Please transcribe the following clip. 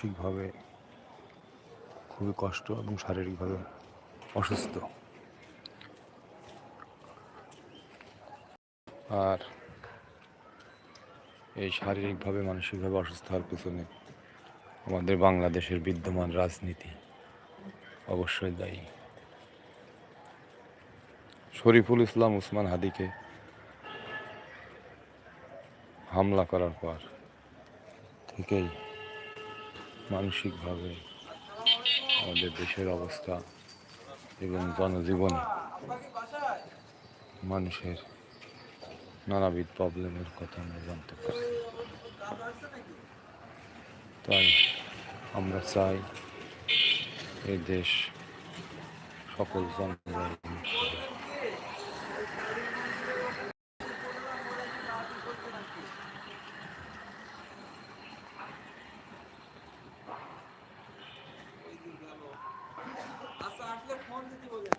ঠিকভাবে খুবই কষ্ট এবং শারীরিকভাবে অসুস্থ। আর এই শারীরিকভাবে, মানসিকভাবে অসুস্থ হওয়ার পেছনে আমাদের বাংলাদেশের বিদ্যমান রাজনীতি অবশ্যই দায়ী। শরীফুল ইসলাম উসমান হাদিকে হামলা করার পর থেকেই মানসিকভাবে আমাদের দেশের অবস্থা এবং জনজীবন মানুষের নানাবিধ প্রবলেমের কথা আমরা জানতে পারি তাই আমরা চাই এই দেশ সকল জনগণ আচ্ছা আসলে ফোন দিতে বলে।